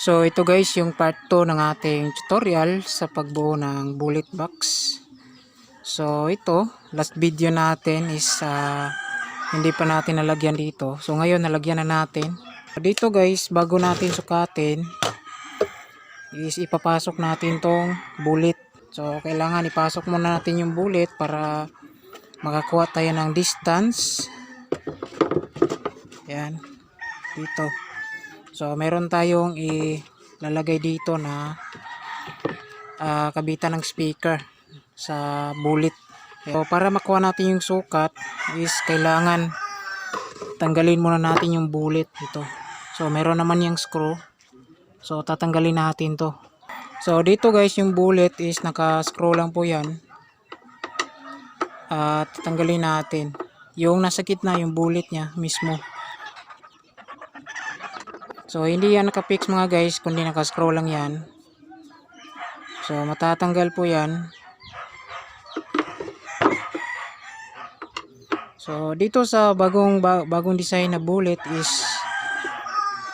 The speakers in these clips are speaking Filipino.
So ito guys yung part 2 ng ating tutorial sa pagbuo ng bullet box. So ito, last video natin is ah, hindi pa natin nalagyan dito. So ngayon nalagyan na natin. Dito guys, bago natin sukatin is ipapasok natin tong bullet. So kailangan ipasok muna natin yung bullet para makakuha tayo ng distance. Yan. Dito. So, meron tayong ilalagay dito na ah, kabitan ng speaker sa bullet. So, para makuha natin yung sukat is kailangan tanggalin muna natin yung bullet dito. So, meron naman yung screw. So, tatanggalin natin to. So, dito guys, yung bullet is naka-screw lang po yan. At tatanggalin natin. Yung nasa gitna, yung bullet niya mismo. So, hindi yan nakapix mga guys, kundi nakascroll lang yan. So, matatanggal po yan. So, dito sa bagong ba- bagong design na bullet is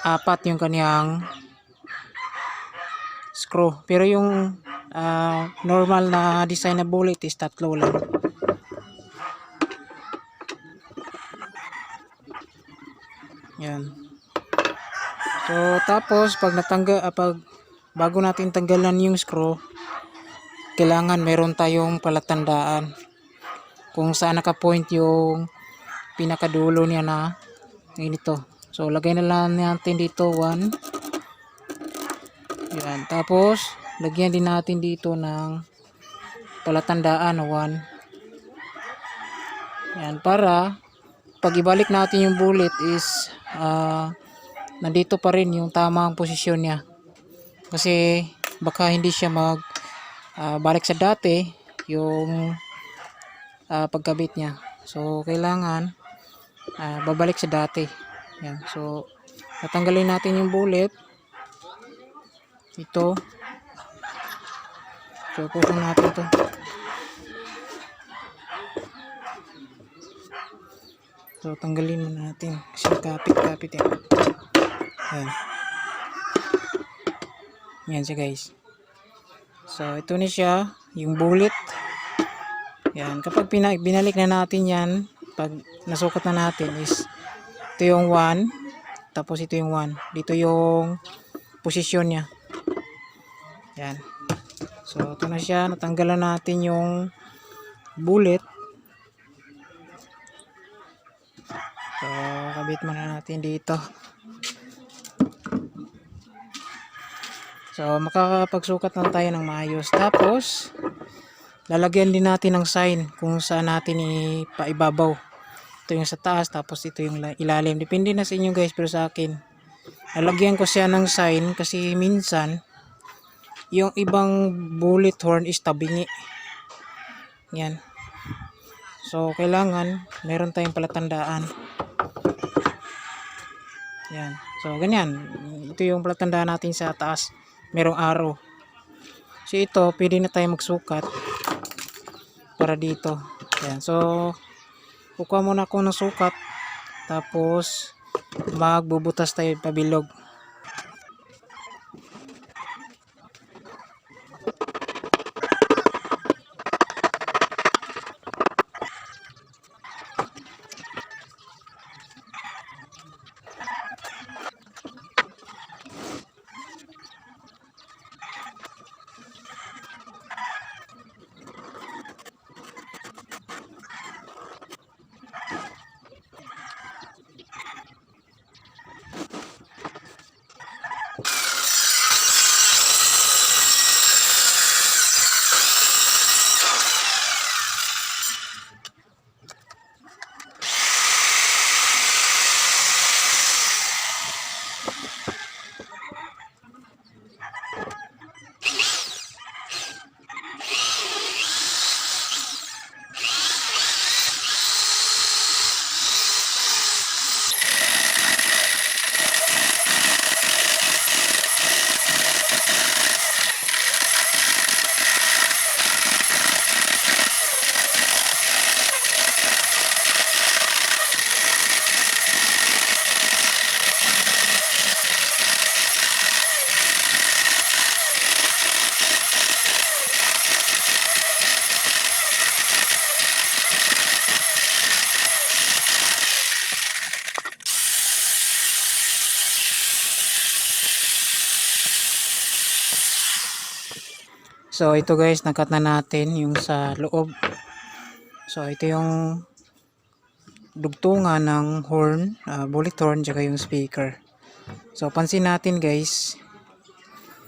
apat yung kaniyang screw. Pero yung ah, normal na design na bullet is tatlo lang. Yan. So, tapos pag natanggal ah, pag bago natin tanggalan yung screw, kailangan meron tayong palatandaan kung saan naka-point yung pinakadulo niya na ganito. So, lagay na lang natin dito 1. Yan. Tapos, lagyan din natin dito ng palatandaan na 1. Yan. Para, pag ibalik natin yung bullet is, ah, nandito pa rin yung tamang posisyon niya. Kasi baka hindi siya mag ah, balik sa dati yung ah, pagkabit niya. So kailangan ah, babalik sa dati. Yan. So tatanggalin natin yung bullet. Ito. So pusong natin to. So tanggalin muna natin kasi kapit-kapit yan. Ayan. Yan siya guys. So, ito na siya. Yung bullet. Yan. Kapag binalik na natin yan, pag nasukat na natin is, ito yung 1. Tapos ito yung 1. Dito yung posisyon niya. Yan. So, ito na siya. Natanggalan natin yung bullet. So, kabit muna natin dito. So, makakapagsukat na tayo ng maayos. Tapos, lalagyan din natin ng sign kung saan natin ipaibabaw. Ito yung sa taas, tapos ito yung la- ilalim. Depende na sa inyo guys, pero sa akin, lalagyan ko siya ng sign kasi minsan, yung ibang bullet horn is tabingi. Yan. So, kailangan, meron tayong palatandaan. Yan. So, ganyan. Ito yung palatandaan natin sa taas. Merong arrow. So, ito, pwede na tayo magsukat para dito. Yan. So, kukuha muna ako ng sukat. Tapos, magbubutas tayo pabilog. So ito guys, nakat na natin yung sa loob. So ito yung dugtungan ng horn, ah, bullet horn, tsaka yung speaker. So pansin natin guys,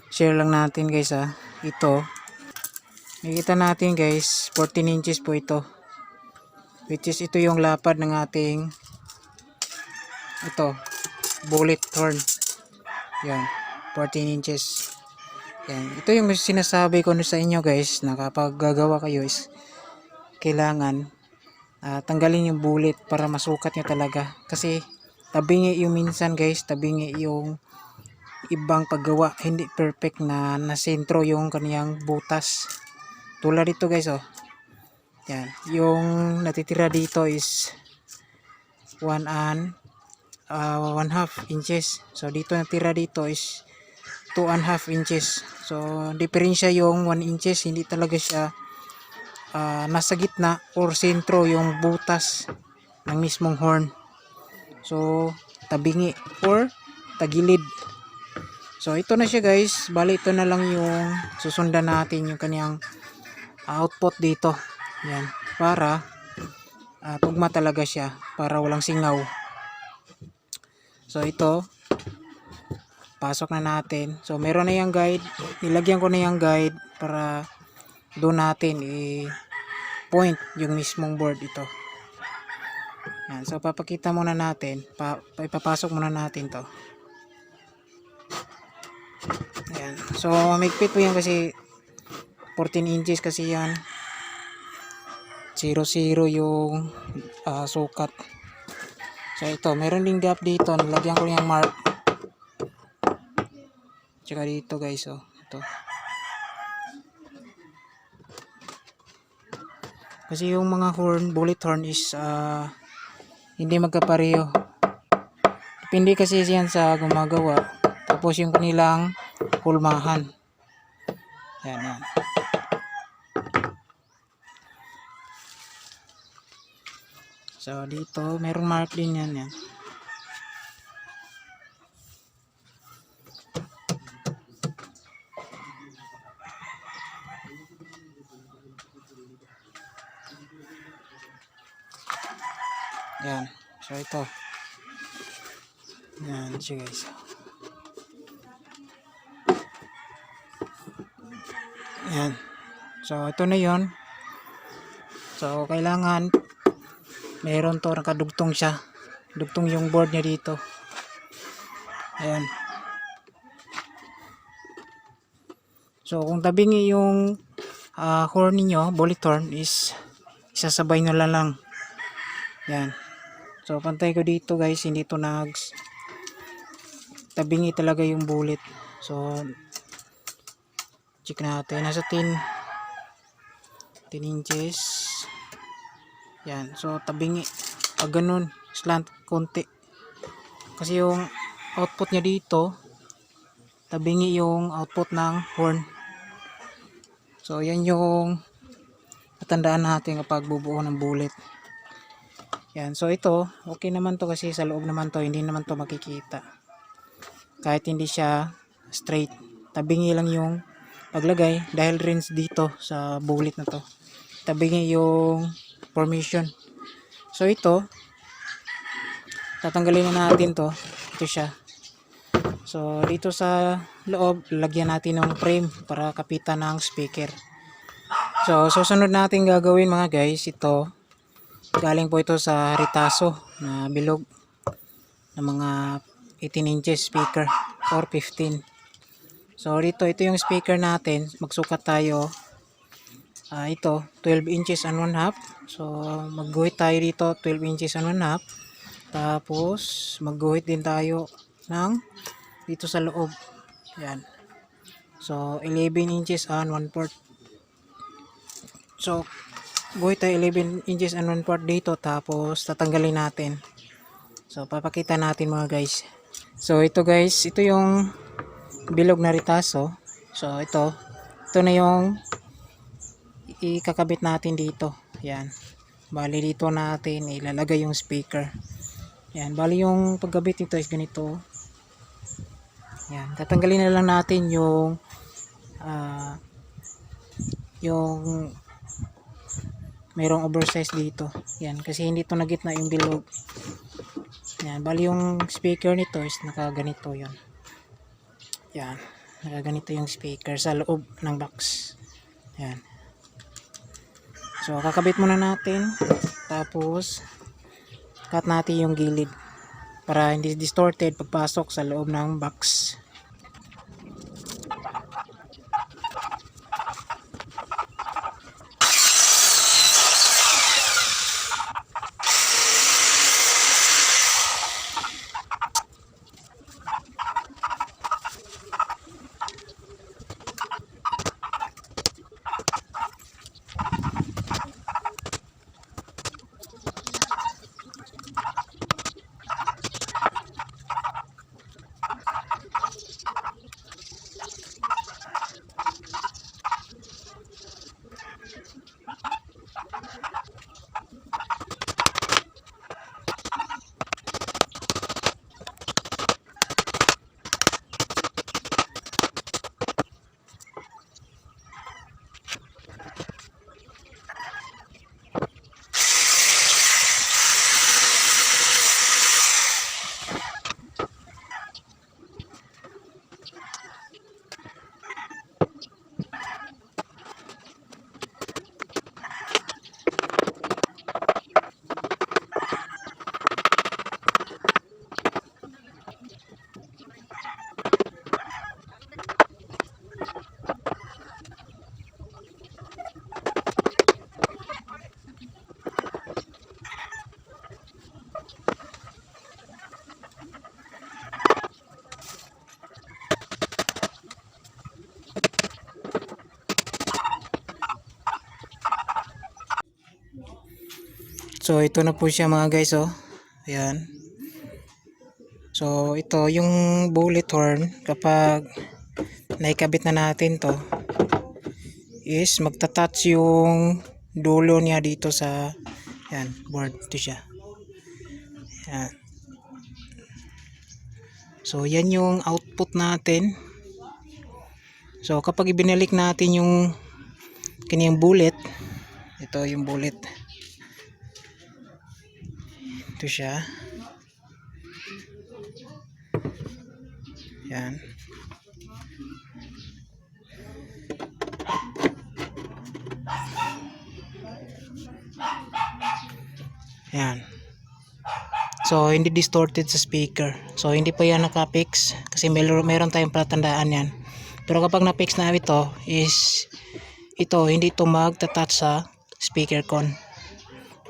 share lang natin guys ah, ito. Nakikita natin guys, 14 inches po ito. Which is ito yung lapad ng ating ito, bullet horn. Yan, 14 inches. Yan. Ito yung sinasabi ko sa inyo guys na kapag gagawa kayo is kailangan ah, tanggalin yung bullet para masukat nyo talaga. Kasi tabingi yung minsan guys, tabingi yung ibang paggawa. Hindi perfect na nasentro yung kaniyang butas. Tulad dito guys oh. Yan. Yung natitira dito is 1 and uh, 1 half inches. So dito natira dito is 2 and half inches. So diferensya yung 1 inches, hindi talaga siya ah, nasa gitna or sentro yung butas ng mismong horn. So tabingi or tagilid. So ito na siya guys. Bali ito na lang yung susundan natin yung kaniyang output dito. Yan. Para ah, tugma talaga siya. Para walang singaw. So ito pasok na natin. So meron na yung guide. Nilagyan ko na yung guide para doon natin i point yung mismong board ito. Yan. So papakita muna natin. Pa, pa- ipapasok muna natin to. Ayan. So magpit po yan kasi 14 inches kasi yan. 0 0 yung ah, sukat. So ito, meron ding gap dito. Nilagyan ko yung mark. Tsaka dito guys, oh. Ito. Kasi yung mga horn, bullet horn is ah, hindi magkapareho. Depende kasi yan sa gumagawa. Tapos yung kanilang hulmahan. Yan, yan. So dito, merong mark din yan. yan. Yan. So ito. Yan siya guys. Yan. So ito na yon. So kailangan meron to nakadugtong siya. Dugtong yung board niya dito. Ayan. So kung tabingi yung ah, horn niyo, bullet horn is isasabay nyo lang lang. Yan. So pantay ko dito guys, hindi to nag tabingi talaga yung bullet. So check natin nasa 10 10 inches. Yan. So tabingi pag ganun slant konti. Kasi yung output niya dito tabingi yung output ng horn. So yan yung tatandaan natin kapag bubuo ng bullet. Yan. So ito, okay naman to kasi sa loob naman to, hindi naman to makikita. Kahit hindi siya straight. Tabingi lang yung paglagay dahil rinse dito sa bullet na to. Tabingi yung formation. So ito, tatanggalin na natin to. Ito siya. So dito sa loob, lagyan natin ng frame para kapitan ng speaker. So susunod natin gagawin mga guys, ito Galing po ito sa Ritaso na bilog ng mga 18 inches speaker or 15. So dito ito yung speaker natin. Magsukat tayo. Ah ito 12 inches and 1 half. So magguhit tayo dito 12 inches and 1 half. Tapos magguhit din tayo ng dito sa loob. Yan. So 11 inches and 1 fourth. So tayo 11 inches and 1 part dito tapos tatanggalin natin. So papakita natin mga guys. So ito guys ito yung bilog na ritaso. So ito ito na yung ikakabit natin dito. Yan. Bali dito natin ilalagay yung speaker. Yan. Bali yung pagkabit nito is ganito. Yan. Tatanggalin na lang natin yung ah yung mayroong oversize dito. Yan, kasi hindi to na gitna yung bilog. Yan, bali yung speaker nito is nakaganito yan. Yan, nakaganito yung speaker sa loob ng box. Yan. So, kakabit muna natin. Tapos, cut natin yung gilid para hindi distorted pagpasok sa loob ng box. So ito na po siya mga guys oh. Ayan. So ito yung bullet horn kapag naikabit na natin to is magta-touch yung dulo niya dito sa yan board ito siya. Yan. So yan yung output natin. So kapag ibinalik natin yung kanyang bullet ito yung bullet ito siya. Yan. Yan. So, hindi distorted sa speaker. So, hindi pa yan nakapix kasi meron, meron tayong palatandaan yan. Pero kapag na-fix na ito is ito, hindi ito magta-touch sa speaker con.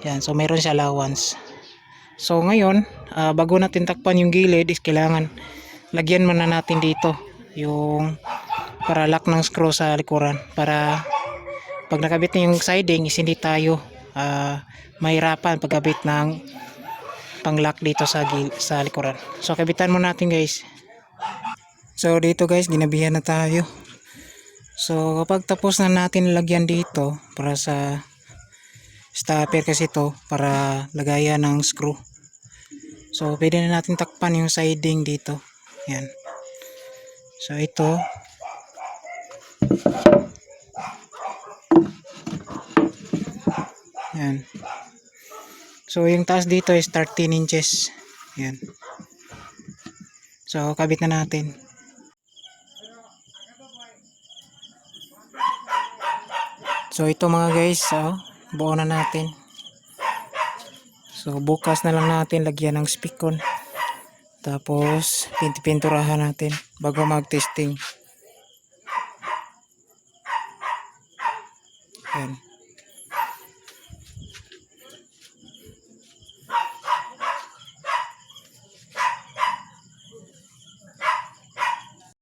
Yan. So, meron siya allowance. So ngayon, ah, bago natin takpan yung gilid is kailangan lagyan muna natin dito yung para lock ng screw sa likuran para pag nakabit na yung siding is hindi tayo ah, mahirapan pagkabit ng pang-lock dito sa gil sa likuran. So kabitan muna natin guys. So dito guys, ginabihan na tayo. So kapag tapos na natin lagyan dito para sa stopper kasi ito para lagayan ng screw. So, pwede na natin takpan yung siding dito. Yan. So, ito. Yan. So, yung taas dito is 13 inches. Yan. So, kabit na natin. So, ito mga guys, oh, buo na natin. So bukas na lang natin lagyan ng spikon. Tapos pinti-pinturahan natin bago mag-testing.